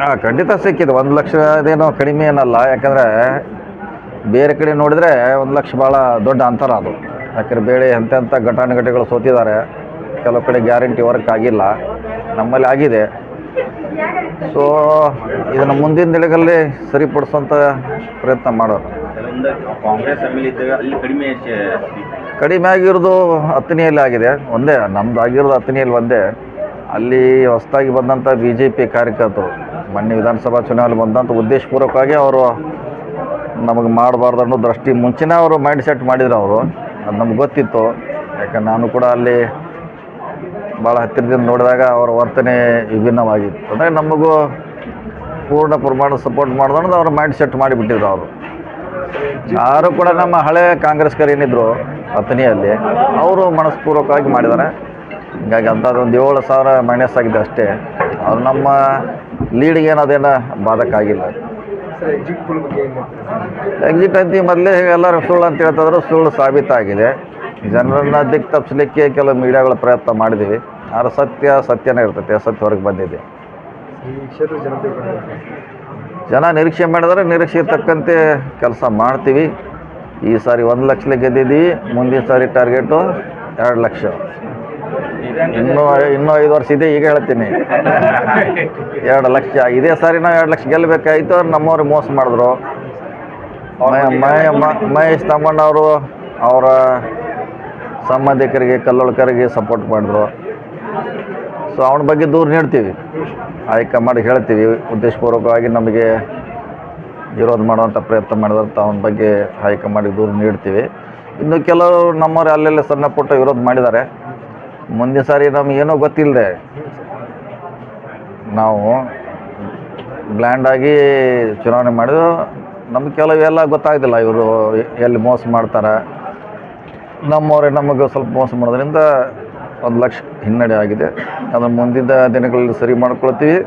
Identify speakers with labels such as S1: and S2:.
S1: ಹಾಂ ಖಂಡಿತ ಸಿಕ್ಕಿದೆ. ಒಂದು ಲಕ್ಷ ಅದೇನೋ ಕಡಿಮೆ ಏನಲ್ಲ. ಯಾಕಂದರೆ ಬೇರೆ ಕಡೆ ನೋಡಿದರೆ ಒಂದು ಲಕ್ಷ ಭಾಳ ದೊಡ್ಡ ಅಂತರ ಅದು. ಯಾಕಂದರೆ ಬೇರೆ ಎಂತೆಂಥ ಘಟಾನುಘಟಿಗಳು ಸೋತಿದ್ದಾರೆ. ಕೆಲವು ಕಡೆ ಗ್ಯಾರಂಟಿ ವರ್ಕ್ ಆಗಿಲ್ಲ. ನಮ್ಮಲ್ಲಿ ಆಗಿದೆ. ಸೊ ಇದನ್ನು ಮುಂದಿನ ದಿನಗಳಲ್ಲಿ ಸರಿಪಡಿಸುವಂಥ ಪ್ರಯತ್ನ ಮಾಡೋಣ.
S2: ಕಾಂಗ್ರೆಸ್ ಕಡಿಮೆ
S1: ಕಡಿಮೆ ಆಗಿರೋದು ಹತ್ತನೆಯಲ್ಲಿ ಆಗಿದೆ. ಒಂದೇ ನಮ್ದು ಆಗಿರೋದು ಹತ್ತನೆಯಲ್ಲಿ ಒಂದೇ. ಅಲ್ಲಿ ಹೊಸದಾಗಿ ಬಂದಂಥ ಬಿ ಜೆ ಪಿ ಕಾರ್ಯಕರ್ತರು. ಮೊನ್ನೆ ವಿಧಾನಸಭಾ ಚುನಾವಣೆ ಬಂದಂಥ ಉದ್ದೇಶಪೂರ್ವಕವಾಗಿ ಅವರು ನಮಗೆ ಮಾಡಬಾರ್ದು ಅನ್ನೋ ದೃಷ್ಟಿ ಮುಂಚೆನೇ ಅವರು ಮೈಂಡ್ ಸೆಟ್ ಮಾಡಿದ್ರು ಅವರು. ಅದು ನಮ್ಗೆ ಗೊತ್ತಿತ್ತು. ಯಾಕಂದ್ರೆ ನಾನು ಕೂಡ ಅಲ್ಲಿ ಭಾಳ ಹತ್ತಿರದಿಂದ ನೋಡಿದಾಗ ಅವರ ವರ್ತನೆ ವಿಭಿನ್ನವಾಗಿತ್ತು. ಅಂದರೆ ನಮಗೂ ಪೂರ್ಣ ಪ್ರಮಾಣ ಸಪೋರ್ಟ್ ಮಾಡೋದು ಅನ್ನೋದು ಅವ್ರ ಮೈಂಡ್ ಸೆಟ್ ಮಾಡಿಬಿಟ್ಟಿದ್ರು ಅವರು. ಯಾರು ಕೂಡ ನಮ್ಮ ಹಳೆ ಕಾಂಗ್ರೆಸ್ಕರು ಏನಿದ್ರು ಅಥಣಿಯಲ್ಲಿ, ಅವರು ಮನಸ್ಪೂರ್ವಕವಾಗಿ ಮಾಡಿದ್ದಾರೆ. ಹೀಗಾಗಿ ಅಂಥದ್ದೊಂದು ಏಳು ಸಾವಿರ ಮೈನಸ್ ಆಗಿದೆ ಅಷ್ಟೇ. ಅವ್ರು ನಮ್ಮ ಲೀಡಿಗೆ ಏನದೇನು ಬಾಧಕ ಆಗಿಲ್ಲ.
S3: ಎಕ್ಸಿಟ್
S1: ಅಂತಿ ಮೊದಲೇ ಎಲ್ಲರೂ ಸುಳ್ಳು ಅಂತ ಹೇಳ್ತಿದ್ರು ಸುಳ್ಳು ಸಾಬೀತಾಗಿದೆ. ಜನರನ್ನ ದಿಕ್ ತಪ್ಪಿಸ್ಲಿಕ್ಕೆ ಕೆಲವು ಮೀಡಿಯಾಗಳ ಪ್ರಯತ್ನ ಮಾಡಿದ್ದೀವಿ ಆದ್ರೆ ಸತ್ಯ ಸತ್ಯನೇ ಇರ್ತೈತೆ ಸತ್ಯ ಹೊರಗೆ ಬಂದಿದೆ. ಜನ ನಿರೀಕ್ಷೆ ಮಾಡಿದ್ರೆ ನಿರೀಕ್ಷೆಗೆ ತಕ್ಕಂತೆ ಕೆಲಸ ಮಾಡ್ತೀವಿ. ಈ ಸಾರಿ ಒಂದು ಲಕ್ಷ ಗೆದ್ದಿದ್ದೀವಿ ಮುಂದಿನ ಸಾರಿ ಟಾರ್ಗೆಟು ಎರಡು ಲಕ್ಷ. ಇನ್ನೂ ಇನ್ನೂ ಐದು ವರ್ಷ ಇದೆ, ಈಗ ಹೇಳ್ತೀನಿ. ಎರಡು ಲಕ್ಷ, ಇದೇ ಸಾರಿ ನಾವು ಎರಡು ಲಕ್ಷ ಗೆಲ್ಲಬೇಕಾಯ್ತು, ನಮ್ಮವ್ರು ಮೋಸ ಮಾಡಿದ್ರು. ಮಹೇಶ್ ತಮ್ಮಣ್ಣವರು ಅವರ ಸಂಬಂಧಿಕರಿಗೆ, ಕಲ್ಲೊಳಕರಿಗೆ ಸಪೋರ್ಟ್ ಮಾಡಿದ್ರು. ಸೊ ಅವನ ಬಗ್ಗೆ ದೂರ ನೀಡ್ತೀವಿ ಹೈಕಮಾಂಡ್ ಹೇಳ್ತೀವಿ, ಉದ್ದೇಶಪೂರ್ವಕವಾಗಿ ನಮಗೆ ವಿರೋಧ ಮಾಡುವಂಥ ಪ್ರಯತ್ನ ಮಾಡಿದಂಥ ಅವನ ಬಗ್ಗೆ ಹೈಕಮಾಂಡಿಗೆ ದೂರ ನೀಡ್ತೀವಿ. ಇನ್ನು ಕೆಲವರು ನಮ್ಮವ್ರು ಅಲ್ಲೆಲ್ಲ ಸಣ್ಣ ಪುಟ್ಟ ವಿರೋಧ ಮಾಡಿದ್ದಾರೆ. ಮುಂದಿನ ಸಾರಿ ನಮಗೇನೋ ಗೊತ್ತಿಲ್ಲದೆ ನಾವು ಬ್ಲ್ಯಾಂಡಾಗಿ ಚುನಾವಣೆ ಮಾಡಿದ್ರು. ನಮ್ಗೆ ಎಲ್ಲ ಗೊತ್ತಾಗ್ತಿಲ್ಲ ಇವರು ಎಲ್ಲಿ ಮೋಸ ಮಾಡ್ತಾರೆ. ನಮ್ಮವರೇ ನಮಗೆ ಸ್ವಲ್ಪ ಮೋಸ ಮಾಡೋದ್ರಿಂದ ಒಂದು ಲಕ್ಷ ಹಿನ್ನಡೆ ಆಗಿದೆ. ಅದನ್ನು ಮುಂದಿನ ದಿನಗಳಲ್ಲಿ ಸರಿ ಮಾಡ್ಕೊಳ್ತೀವಿ.